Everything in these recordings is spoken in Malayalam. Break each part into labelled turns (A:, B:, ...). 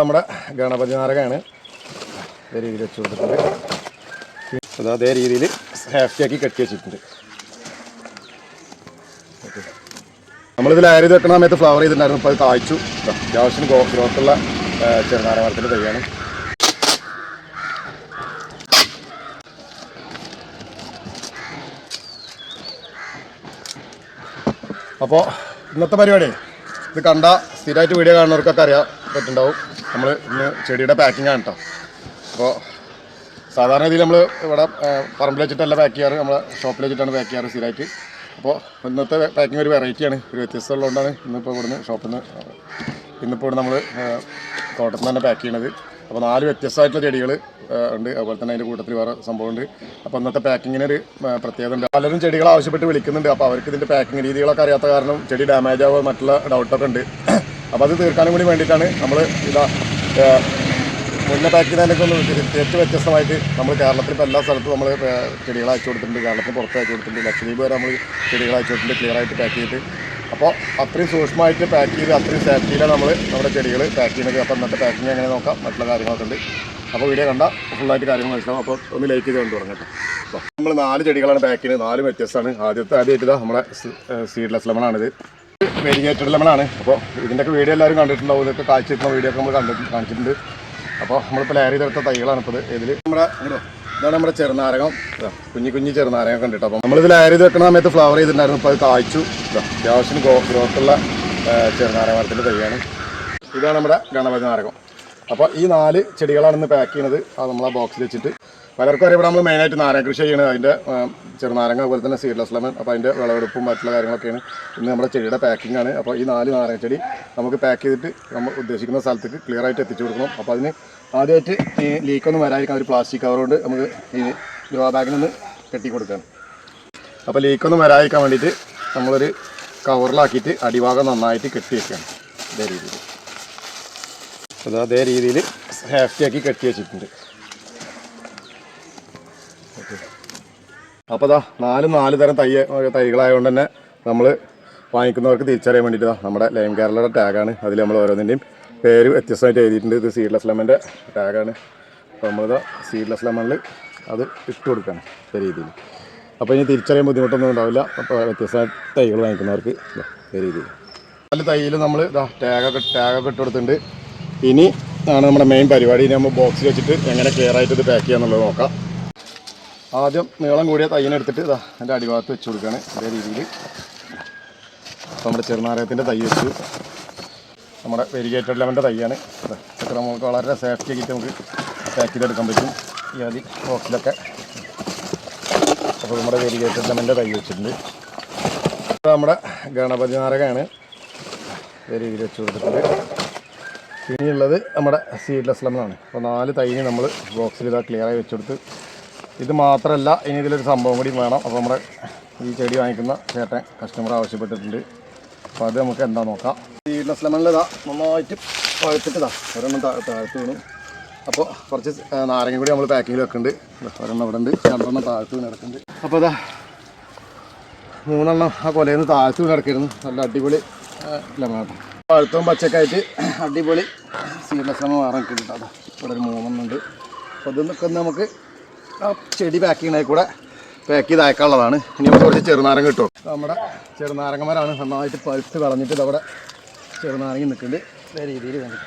A: നമ്മുടെ ഗണപതി നാരകമാണ് അതേ രീതിയിൽ വെച്ച് കൊടുത്തിട്ടുണ്ട്. അത് രീതിയിൽ ആക്കി കെട്ടി വെച്ചിട്ടുണ്ട്. നമ്മളിതിൽ ആര് ചെയ്ത് വെക്കുന്ന സമയത്ത് ഫ്ലവർ ചെയ്തിട്ടുണ്ടായിരുന്നു. അപ്പോൾ അത് കായ്ച്ചു. അത്യാവശ്യം ഗ്രോത്തുള്ള ചെറുനാര മരത്തിന്റെ തൈയാണ്. അപ്പോൾ ഇന്നത്തെ പരിപാടി ഇത് കണ്ട സ്ഥിരമായിട്ട് വീഡിയോ കാണുന്നവർക്കൊക്കെ അറിയാൻ പറ്റുണ്ടാവും നമ്മൾ ഇന്ന് ചെടിയുടെ പാക്കിംഗ് ആണ് കേട്ടോ അപ്പോൾ സാധാരണ രീതിയിൽ നമ്മൾ ഇവിടെ പറമ്പിൽ വെച്ചിട്ടല്ല പാക്ക് ചെയ്യാറ്. നമ്മൾ ഷോപ്പിൽ വെച്ചിട്ടാണ് പാക്ക് ചെയ്യാറ് സ്ഥിരമായിട്ട്. അപ്പോൾ ഇന്നത്തെ പാക്കിംഗ് ഒരു വെറൈറ്റിയാണ് ഒരു വ്യത്യസ്തമുള്ളതുകൊണ്ടാണ് ഇന്നിപ്പോൾ ഇവിടുന്ന് ഷോപ്പിൽ നിന്ന് ഇന്നിപ്പോൾ ഇവിടെ നമ്മൾ തോട്ടത്തിൽ നിന്ന് തന്നെ പാക്ക് ചെയ്യണത്. അപ്പോൾ നാല് വ്യത്യസ്തമായിട്ടുള്ള ചെടികൾ ഉണ്ട്. അതുപോലെ തന്നെ അതിന്റെ കൂട്ടത്തിൽ വേറെ സംഭവമുണ്ട്. അപ്പോൾ ഇന്നത്തെ പാക്കിങ്ങിന് ഒരു പ്രത്യേകത ഉണ്ട്. പലരും ചെടികൾ ആവശ്യപ്പെട്ട് വിളിക്കുന്നുണ്ട്. അപ്പോൾ അവർക്ക് ഇതിന്റെ പാക്കിംഗ് രീതികളൊക്കെ അറിയാത്ത കാരണം ചെടി ഡാമേജ് ആവുക മറ്റുള്ള ഡൗട്ടൊക്കെ ഉണ്ട്. അപ്പോൾ അത് തീർക്കാനും കൂടി വേണ്ടിയിട്ടാണ് നമ്മൾ ഇതാ മുന്നേ പാക്ക് ചെയ്തതിനൊക്കെ ഒന്ന് ഏറ്റവും വ്യത്യസ്തമായിട്ട് നമ്മൾ കേരളത്തിൽ ഇപ്പോൾ എല്ലാ സ്ഥലത്തും നമ്മൾ ചെടികൾ അയച്ചു കൊടുത്തിട്ടുണ്ട്. കേരളത്തിന് പുറത്ത് അയച്ചു കൊടുത്തിട്ടുണ്ട്. ലക്ഷദ്വീപ് വരെ നമ്മൾ ചെടികൾ അയച്ചു കൊടുത്തിട്ടുണ്ട് ക്ലിയർ ആയിട്ട് പാക്ക് ചെയ്തിട്ട്. അപ്പോൾ അത്രയും സൂക്ഷ്മമായിട്ട് പാക്ക് ചെയ്ത് അത്രയും സേഫ്റ്റിയിലാണ് നമ്മൾ നമ്മുടെ ചെടികൾ പാക്ക് ചെയ്യുന്നത്. അപ്പോൾ ഇന്നത്തെ പാക്കിങ് എങ്ങനെ നോക്കാം? മറ്റുള്ള കാര്യങ്ങളൊക്കെ ഉണ്ട്. അപ്പോൾ വീഡിയോ കണ്ട ഫുള്ളായിട്ട് കാര്യങ്ങൾ മനസ്സിലാവും. അപ്പോൾ ഒന്ന് ലൈക്ക് ചെയ്ത് കൊണ്ട് തുടങ്ങട്ടെ. അപ്പോൾ നമ്മൾ നാല് ചെടികളാണ് പാക്ക് ചെയ്യുന്നത്. നാല് വ്യത്യസ്തമാണ്. ആദ്യത്തെ ആദ്യമായിട്ട് നമ്മുടെ സീഡ്ലെസ് ലെമണാണിത് വെരിഗേറ്റഡ് ലെമണാണ് അപ്പോൾ ഇതിന്റെയൊക്കെ വീഡിയോ എല്ലാവരും കണ്ടിട്ടുണ്ടാവും. ഇതൊക്കെ കാഴ്ചയിട്ടുള്ള വീഡിയോ ഒക്കെ നമ്മൾ കണ്ടിട്ട് കാണിച്ചിട്ടുണ്ട്. അപ്പോൾ നമ്മളിപ്പോൾ ലെയർ ചെയ്തെടുത്ത തൈകളാണ് ഇപ്പോൾ ഇത്. ഇതിൽ നമ്മുടെ ഇതാണ് നമ്മുടെ ചെറുനാരകം. കുഞ്ഞു കുഞ്ഞു ചെറുനാരകം കണ്ടിട്ട് അപ്പോൾ നമ്മളിത് ലെയർ ചെയ്ത് വെക്കുന്ന സമയത്ത് ഫ്ലവർ ചെയ്തിട്ടുണ്ടായിരുന്നു. ഇപ്പോൾ അത് കായ്ച്ചു. അത്യാവശ്യം ഗ്രോത്തുള്ള ചെറുനാരക മരത്തിന്റെ തൈയാണ്. ഇതാണ് നമ്മുടെ ഗണപതി നാരകം. അപ്പോൾ ഈ നാല് ചെടികളാണ് ഇന്ന് പാക്ക് ചെയ്യുന്നത്. അത് നമ്മൾ ആ ബോക്സിൽ വെച്ചിട്ട്. പലർക്കും അറിയപ്പെടാൻ നമ്മൾ മെയിനായിട്ട് നാരങ്ങ കൃഷി ചെയ്യുന്നത് അതിന്റെ ചെറു ചെറുനാരങ്ങ അതുപോലെ തന്നെ സീഡ്ലെസ് ലെമൺ അപ്പോൾ അതിന്റെ വിളവെടുപ്പും മറ്റുള്ള കാര്യങ്ങളൊക്കെയാണ്. ഇന്ന് നമ്മുടെ ചെടിയുടെ പാക്കിംഗ് ആണ്. അപ്പോൾ ഈ നാല് നാരങ്ങ ചെടി നമുക്ക് പാക്ക് ചെയ്തിട്ട് നമ്മൾ ഉദ്ദേശിക്കുന്ന സ്ഥലത്തേക്ക് ക്ലിയർ ആയിട്ട് എത്തിച്ചു കൊടുക്കണം. അപ്പോൾ അതിന് ആദ്യമായിട്ട് ഈ ലീക്കൊന്നും വരാതിരിക്കാൻ ഒരു പ്ലാസ്റ്റിക് കവർ കൊണ്ട് നമുക്ക് ഈ ഗ്രോ ബാഗിനൊന്ന് കെട്ടി കൊടുക്കാം അപ്പോൾ ലീക്കൊന്നും വരാതിരിക്കാൻ വേണ്ടിയിട്ട് നമ്മളൊരു കവറിലാക്കിയിട്ട് അടിഭാഗം നന്നായിട്ട് കെട്ടി വെക്കുകയാണ് ഇതേ രീതിയിൽ. അത് അതേ രീതിയിൽ ഹാഫ്റ്റിയാക്കി കെട്ടി വെച്ചിട്ടുണ്ട്. അപ്പോൾ ദാ നാല് നാല് തരം തൈ തൈകളായതുകൊണ്ട് തന്നെ നമ്മൾ വാങ്ങിക്കുന്നവർക്ക് തിരിച്ചറിയാൻ വേണ്ടിയിട്ട് നമ്മുടെ ലൈം കേരളയുടെ ടാഗാണ്. അതിൽ നമ്മൾ ഓരോന്നിന്റെയും പേര് വ്യത്യസ്തമായിട്ട് എഴുതിയിട്ടുണ്ട്. ഇത് സീഡ്ലെസ് ലെമന്റെ ടാഗാണ്. അപ്പോൾ നമ്മളിത് സീഡ്ലെസ് ലെമണിൽ അത് ഇട്ട് കൊടുക്കണം ചെറിയ രീതിയിൽ അപ്പോൾ ഇനി തിരിച്ചറിയാൻ ബുദ്ധിമുട്ടൊന്നും ഉണ്ടാവില്ല. അപ്പോൾ വ്യത്യസ്ത തൈകൾ വാങ്ങിക്കുന്നവർക്ക് ചെറിയ രീതിയിൽ നല്ല തൈയിൽ നമ്മൾ ഇതാ ടാഗൊക്കെ ടാഗൊക്കെ ഇട്ട് കൊടുത്തിട്ടുണ്ട്. ഇനി ആണ് നമ്മുടെ മെയിൻ പരിപാടി. ഇനി നമ്മൾ ബോക്സിൽ വെച്ചിട്ട് എങ്ങനെ ക്ലിയർ ആയിട്ട് ഇത് പാക്ക് ചെയ്യാന്നുള്ളത് നോക്കാം. ആദ്യം നീളം കൂടിയ തൈനെ എടുത്തിട്ട് ഇതാ അതിന്റെ അടിഭാഗത്ത് വെച്ച് കൊടുക്കുകയാണ് ഇതേ രീതിയിൽ. അപ്പോൾ നമ്മുടെ ചെറുനാരകത്തിന്റെ തൈ വെച്ചു നമ്മുടെ വെരിഗേറ്റഡ് ലെമന്റെ തൈയാണ് ഇത്ര നമുക്ക് വളരെ സേഫ്റ്റി ആക്കിയിട്ട് നമുക്ക് പാക്ക് ചെയ്തെടുക്കാൻ പറ്റും. ഈ അതി ബോക്സിലൊക്കെ അപ്പോൾ നമ്മുടെ വെരിഗേറ്റഡ് ലെമന്റെ തൈ വെച്ചിട്ടുണ്ട് നമ്മുടെ ഗണപതി നാരകമാണ് ഇതേ രീതിയിൽ വെച്ച് കൊടുത്തിട്ടുണ്ട്. ഇനിയുള്ളത് നമ്മുടെ സീഡ്ലെസ് ലെമനാണ് അപ്പോൾ നാല് തൈന് നമ്മൾ ബോക്സിൽ ഇതാ ക്ലിയറായി വെച്ചെടുത്ത് ഇത് മാത്രമല്ല ഇനി ഇതിലൊരു സംഭവം കൂടി വേണം. അപ്പോൾ നമ്മുടെ ഈ ചെടി വാങ്ങിക്കുന്ന ചേട്ടൻ കസ്റ്റമർ ആവശ്യപ്പെട്ടിട്ടുണ്ട്. അപ്പോൾ അത് നമുക്ക് എന്താ നോക്കാം. ഈ ലെമണിൽ ഇതാ നന്നായിട്ട് പഴുത്തിട്ട് ഇതാ ഒരെണ്ണം താഴ്ത്ത് വീണു. അപ്പോൾ കുറച്ച് നാരങ്ങ കൂടി നമ്മൾ പാക്കിങ്ങിൽ വെക്കുന്നുണ്ട്. ഒരെണ്ണം ഇവിടെ ഉണ്ട് രണ്ടെണ്ണം താഴ്ത്ത് വീണ് കിടക്കുന്നുണ്ട്. അപ്പോൾ അതാ മൂന്നെണ്ണം ആ കൊലയിൽ നിന്ന് താഴ്ത്തു കിടക്കിയിരുന്നു നല്ല അടിപൊളി ലെമൺ പഴുത്തവും പച്ചക്കായിട്ട് അടിപൊളി സീഡ്ലെസ് ലെമൺ വേറെ കിട്ടിയിട്ട് അതാ ഇവിടെ ഒരു മൂന്നെണ്ണം ഉണ്ട്. അപ്പോൾ ഇതൊക്കെ നമുക്ക് ആ ചെടി പാക്ക് ചെയ്യണേ കൂടെ പാക്ക് ചെയ്ത് അയക്കാനുള്ളതാണ്. ഇനി നമുക്ക് കുറച്ച് ചെറുനാരങ്ങ കിട്ടും നമ്മുടെ ചെറുനാരങ്ങമാരാണ് നന്നായിട്ട് പഴുത്ത് കളഞ്ഞിട്ട് ഇതവിടെ ചെറുനാരങ്ങ നിൽക്കുന്നുണ്ട്. രീതിയിൽ വേണ്ടി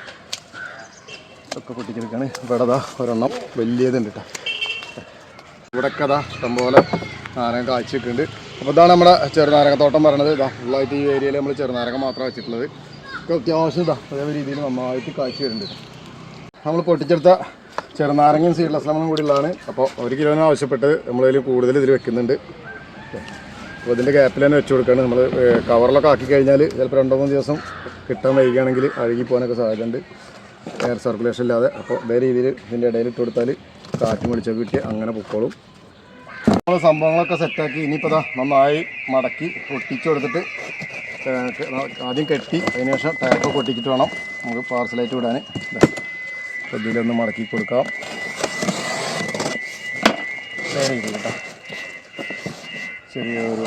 A: ഒക്കെ പൊട്ടിച്ചെടുക്കാണ്. ഇവിടെ അതാ ഒരെണ്ണം വലിയതുണ്ട് കേട്ടോ. ഇവിടെയൊക്കെ അതാ ഇഷ്ടംപോലെ നാരങ്ങ കാഴ്ച വെക്കുന്നുണ്ട് അപ്പോൾ ഇതാണ് നമ്മുടെ ചെറുനാരങ്ങത്തോട്ടം പറയണത്. ഇതാ ഫുള്ളായിട്ട് ഈ ഏരിയയിൽ നമ്മൾ ചെറുനാരങ്ങ മാത്രം വെച്ചിട്ടുള്ളത്. ഒക്കെ അത്യാവശ്യം ഇതാ അതേ രീതിയിൽ നന്നായിട്ട് കാഴ്ച വരുന്നുണ്ട്. നമ്മൾ പൊട്ടിച്ചെടുത്ത ചെറുനാരങ്ങയും സീഡ്ലെസ് ലെമണും കൂടി ഉള്ളതാണ് അപ്പോൾ ഒരു കിലോന് ആവശ്യപ്പെട്ട് നമ്മളതിൽ കൂടുതൽ ഇതിൽ വെക്കുന്നുണ്ട്. അപ്പോൾ ഇതിന്റെ ഗ്യാപ്പിൽ തന്നെ വെച്ച് കൊടുക്കുകയാണ് നമ്മൾ കവറിലൊക്കെ ആക്കി കഴിഞ്ഞാൽ ചിലപ്പോൾ രണ്ടോ മൂന്ന് ദിവസം കിട്ടാൻ വൈകുകയാണെങ്കിൽ അഴുകി പോകാനൊക്കെ സാധ്യതയുണ്ട്. എയർ സർക്കുലേഷൻ ഇല്ലാതെ. അപ്പോൾ ഇതേ രീതിയിൽ ഇതിന്റെ ഇടയിൽ ഇട്ട് കൊടുത്താൽ കാറ്റും വെളിച്ചൊക്കെ കിട്ടി അങ്ങനെ പൊക്കോളും. നമ്മൾ സംഭവങ്ങളൊക്കെ സെറ്റാക്കി ഇനിയിപ്പോൾ നന്നായി മടക്കി പൊട്ടിച്ചു കൊടുത്തിട്ട് ആദ്യം കെട്ടി അതിനുശേഷം ടാപ്പൊക്കെ ഒട്ടിച്ചിട്ട് വേണം നമുക്ക് പാർസലായിട്ട് വിടാൻ. അപ്പോൾ ഇതിലൊന്ന് മടക്കി കൊടുക്കാം. വേറെ കേട്ടോ. ചെറിയൊരു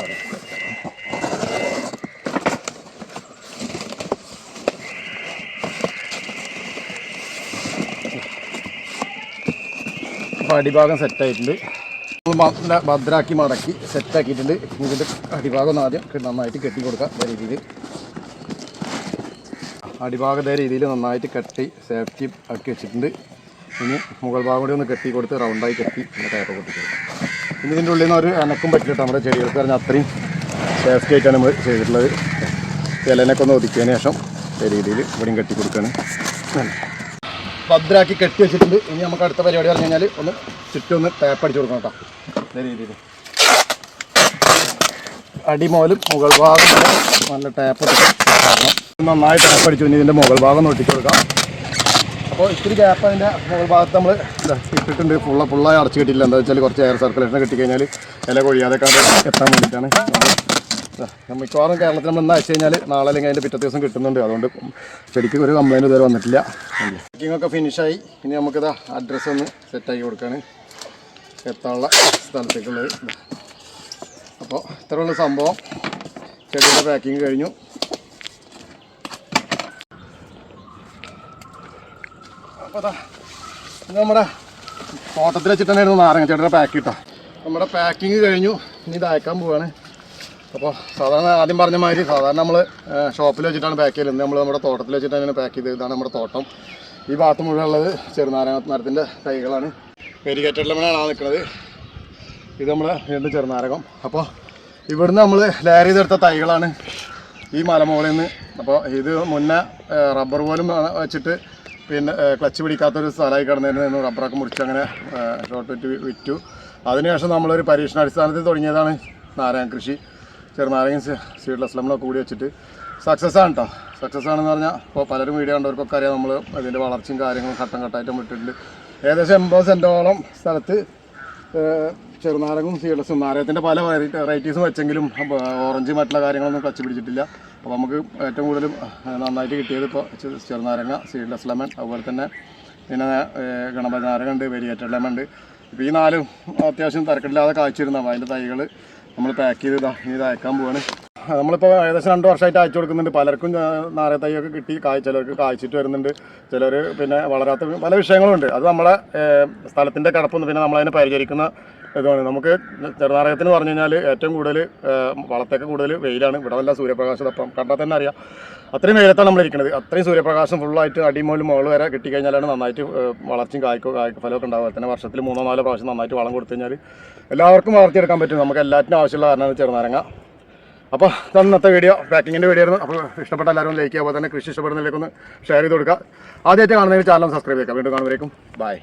A: അപ്പോൾ അടിഭാഗം സെറ്റായിട്ടുണ്ട് ഭദ്രാക്കി മടക്കി സെറ്റാക്കിയിട്ടുണ്ട് ഇതിന്റെ അടിഭാഗം ആദ്യം നന്നായിട്ട് കെട്ടി കൊടുക്കാം നല്ല രീതിയിൽ. അടിഭാഗം ഇതേ രീതിയിൽ നന്നായിട്ട് കെട്ടി സേഫ്റ്റി ആക്കി വെച്ചിട്ടുണ്ട്. ഇനി മുകൾ ഭാഗം കൂടി ഒന്ന് കെട്ടി കൊടുത്ത് റൗണ്ടായി കെട്ടി പിന്നെ ടയർ കൊടുത്തിട്ടുണ്ട് ഇനി ഇതിന്റെ ഉള്ളിൽ നിന്ന് ഒരു അനക്കും പറ്റില്ല നമ്മുടെ ചെടികൾക്ക് പറഞ്ഞാൽ അത്രയും സേഫ്റ്റി ആയിട്ടാണ് നമ്മൾ ചെയ്തിട്ടുള്ളത്. ഇലനൊക്കെ ഒന്ന് ഒതുക്കിയതിന് ശേഷം ചെറിയ രീതിയിൽ ഇവിടെയും കെട്ടി കൊടുക്കുകയാണ്. ഭദ്രാക്കി കെട്ടി വെച്ചിട്ടുണ്ട്. ഇനി നമുക്ക് അടുത്ത പരിപാടി പറഞ്ഞു കഴിഞ്ഞാൽ ഒന്ന് ചുറ്റും ഒന്ന് ടാപ്പ് അടിച്ച് കൊടുക്കണം കേട്ടോ. ഇതേ രീതിയിൽ. അടിമോലും മുകൾ ഭാഗം നല്ല ടാപ്പ് ഇട്ടിട്ട് നന്നായി ടാപ്പ് അടിച്ചു ഇനി ഇതിന്റെ മുകൾ ഭാഗം ഒട്ടിച്ച് കൊടുക്കാം അപ്പോൾ ഇത്തിരി ഗ്യാപ്പ് അതിന്റെ മുകൾ ഭാഗത്ത് നമ്മൾ ഇട്ടിട്ടുണ്ട്. ഫുള്ള ഫുള്ളായി അടച്ചു കിട്ടിയില്ല എന്താ വെച്ചാൽ കുറച്ച് എയർ സർക്കുലേഷൻ കിട്ടിക്കഴിഞ്ഞാൽ ഇല കൊഴിയാതെ കണ്ട് എത്താൻ വേണ്ടിയിട്ടാണ്. മിക്കവാറും കേരളത്തിൽ നമ്മൾ എന്താ വെച്ച് കഴിഞ്ഞാൽ നാളെ അല്ലെങ്കിൽ അതിന്റെ പിറ്റത്തെ ദിവസം കിട്ടുന്നുണ്ട്. അതുകൊണ്ട് ശരിക്കും ഒരു കംപ്ലൈന്റ് ഇതുവരെ വന്നിട്ടില്ല. ഒക്കെ ഫിനിഷായി ഇനി നമുക്കിത് അഡ്രസ്സ് ഒന്ന് സെറ്റാക്കി കൊടുക്കുകയാണ് എത്താനുള്ള സ്ഥലത്തേക്കുള്ളത്. അപ്പോൾ ഇത്രയുള്ള സംഭവം. ചെടിയുടെ പാക്കിങ് കഴിഞ്ഞു. അപ്പോൾ അതാ ഇത് നമ്മുടെ തോട്ടത്തിൽ വെച്ചിട്ടുണ്ടായിരുന്നു നാരങ്ങ ചേട്ടന്റെ പാക്ക് ഇട്ടാ. നമ്മുടെ പാക്കിങ് കഴിഞ്ഞു. ഇനി ഇത് അയക്കാൻ പോവാണ്. അപ്പോൾ സാധാരണ ആദ്യം പറഞ്ഞ മാതിരി സാധാരണ നമ്മൾ ഷോപ്പിൽ വെച്ചിട്ടാണ് പാക്ക് ചെയ്യുന്നത് നമ്മൾ നമ്മുടെ തോട്ടത്തിൽ വെച്ചിട്ടാണ് പാക്ക് ചെയ്തത്. ഇതാണ് നമ്മുടെ തോട്ടം. ഈ ഭാഗത്ത് മുഴുവൻ ഉള്ളത് ചെറുനാരങ്ങ മരത്തിന്റെ തൈകളാണ്. പെരികറ്റെല്ലമനാണ് ആ നിൽക്കുന്നത് ഇത് നമ്മൾ വീണ്ടും ചെറുനാരകം. അപ്പോൾ ഇവിടുന്ന് നമ്മൾ ലെയർ ചെയ്തെടുത്ത തൈകളാണ് ഈ മലമുകളിൽ നിന്ന്. അപ്പോൾ ഇത് മുന്നേ റബ്ബർ പോലും വെച്ചിട്ട് പിന്നെ ക്ലച്ച് പിടിക്കാത്തൊരു സ്ഥലമായി കിടന്നിരുന്നു. റബ്ബറൊക്കെ മുറിച്ച് അങ്ങനെ ഷോർട്ട് വിറ്റ് വിറ്റു. അതിനുശേഷം നമ്മളൊരു പരീക്ഷണാടിസ്ഥാനത്തിൽ തുടങ്ങിയതാണ് നാരായണ കൃഷി. ചെറുനാരങ്ങ സീഡ്ലെസ് ലെമണൊക്കെ കൂടി വെച്ചിട്ട്. സക്സസ് ആണ് കേട്ടോ സക്സസ് ആണെന്ന് പറഞ്ഞാൽ ഇപ്പോൾ പലരും വീഡിയോ കണ്ടവർക്കൊക്കെ അറിയാം നമ്മൾ അതിന്റെ വളർച്ചയും കാര്യങ്ങളും ഘട്ടം ഘട്ടമായിട്ടും വിട്ടിട്ടുണ്ട്. ഏകദേശം എൺപത് സെന്റോളം സ്ഥലത്ത് ചെറുനാരങ്ങും സീഡ്ലസും നാരകത്തിന്റെ പല വെറൈറ്റീസും വെച്ചെങ്കിലും ഓറഞ്ച് മറ്റുള്ള കാര്യങ്ങളൊന്നും ക്ലച്ച് പിടിച്ചിട്ടില്ല. അപ്പോൾ നമുക്ക് ഏറ്റവും കൂടുതലും നന്നായിട്ട് കിട്ടിയത് ഇപ്പോൾ ചെറുനാരങ്ങ സീഡ്ലെസ് ലെമൺ അതുപോലെ തന്നെ പിന്നെ ഗണപതി നാരങ്ങ ഉണ്ട് വെരിയേറ്റഡ് ലെമൺ ഉണ്ട്. ഇപ്പോൾ ഈ നാലും അത്യാവശ്യം തിരക്കില്ലാതെ കായ്ച്ചിരുന്ന അപ്പോൾ അതിന്റെ തൈകൾ നമ്മൾ പാക്ക് ചെയ്ത് ഇതാ ഇനി ഇത് അയക്കാൻ പോവാണ്. നമ്മളിപ്പോൾ ഏകദേശം രണ്ട് വർഷമായിട്ട് അയച്ചു കൊടുക്കുന്നുണ്ട്. പലർക്കും നാരത്തൈയൊക്കെ കിട്ടി കായ് ചിലർക്ക് കായ്ച്ചിട്ട് വരുന്നുണ്ട്. ചിലർ പിന്നെ വളരാത്ത പല വിഷയങ്ങളുണ്ട്. അത് നമ്മളെ സ്ഥലത്തിന്റെ കിടപ്പൊന്നും പിന്നെ നമ്മളതിനെ പരിചരിക്കുന്ന ഇതാണ്. നമുക്ക് ചെറുനാരകത്തിന് പറഞ്ഞു കഴിഞ്ഞാൽ ഏറ്റവും കൂടുതൽ വളത്തൊക്കെ കൂടുതൽ വെയിലാണ്. ഇവിടെ വല്ല സൂര്യപ്രകാശം അപ്പം കണ്ടാൽ തന്നെ അറിയാം. അത്രയും വെയിലത്താണ് നമ്മൾ ഇരിക്കുന്നത് അത്രയും സൂര്യപ്രകാശം ഫുള്ളായിട്ട് അടിമോലും മുകൾ വരെ കിട്ടിക്കഴിഞ്ഞാലാണ് നന്നായിട്ട് വളർച്ചയും കായ്ക്കോ കായ്ക്കോ ഫലമൊക്കെ ഉണ്ടാവുക. തന്നെ വർഷത്തിൽ മൂന്നോ നാലോ പ്രാവശ്യം നന്നായിട്ട് വളം കൊടുത്തു കഴിഞ്ഞാൽ എല്ലാവർക്കും വളർത്തിയെടുക്കാൻ പറ്റും. നമുക്ക് എല്ലാറ്റിനും ആവശ്യമുള്ള കാരണമാണ് ചെറുനാരങ്ങ. അപ്പോൾ ഇന്നത്തെ വീഡിയോ പാക്കിങ്ങിന്റെ വീഡിയോ ആയിരുന്നു. അപ്പോൾ ഇഷ്ടപ്പെട്ട എല്ലാവരും ലൈക്ക് അതുപോലെ തന്നെ കൃഷി ഇഷ്ടപ്പെടുന്നതിലേക്കൊന്ന് ഷെയർ ചെയ്ത് കൊടുക്കുക. ആദ്യമായിട്ട് കാണുന്നതിന് ചാനൽ സബ്സ്ക്രൈബ് ചെയ്യുക. വീണ്ടും കാണുമ്പോഴേക്കും ബൈ